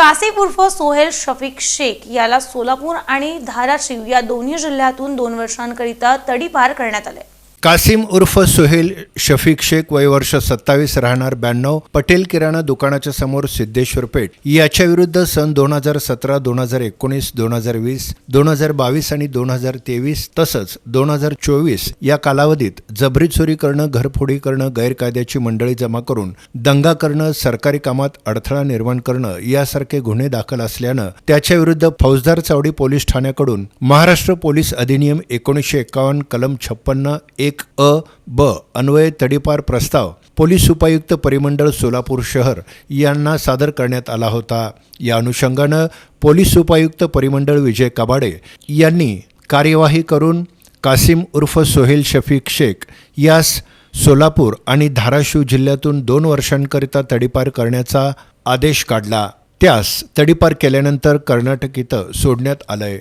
कासिफ उर्फ सोहेल शफीक शेख याला सोलापूर आणि धाराशिव या दोन्ही जिल्ह्यातून दोन वर्षांकरिता तडीपार करण्यात आले कासिम उर्फ सुहेल शफीक शेख वय वर्ष सत्तावीस राहणार ब्याण्णव. पटेल किराणा दुकानाच्या समोर सिद्धेश्वर पेठ. याच्या विरुद्ध सन दोन हजार सतरा दोन हजार एकोणीस दोन हजार वीस दोन हजार बावीस आणि दोन हजार तेवीस तसंच दोन हजार चोवीस या कालावधीत जबरी चोरी करणं घरफोडी करणं गैरकायद्याची मंडळी जमा करून दंगा करणं सरकारी कामात अडथळा निर्माण करणं यासारखे गुन्हे दाखल असल्यानं त्याच्या विरुद्ध फौजदार चावडी पोलीस ठाण्याकडून महाराष्ट्र पोलीस अधिनियम एकोणीसशे एकावन्न कलम छप्पन्न एक अ ब अन्वय तडीपार प्रस्ताव पोलीस उपायुक्त परिमंडळ सोलापूर शहर यांना सादर करण्यात आला होता. या अनुषंगानं पोलीस उपायुक्त परिमंडळ विजय कबाडे यांनी कार्यवाही करून कासिम उर्फ सोहेल शफीक शेख यास सोलापूर आणि धाराशिव जिल्ह्यातून दोन वर्षांकरिता तडीपार करण्याचा आदेश काढला. त्यास तडीपार केल्यानंतर कर्नाटक इथं सोडण्यात आलंय.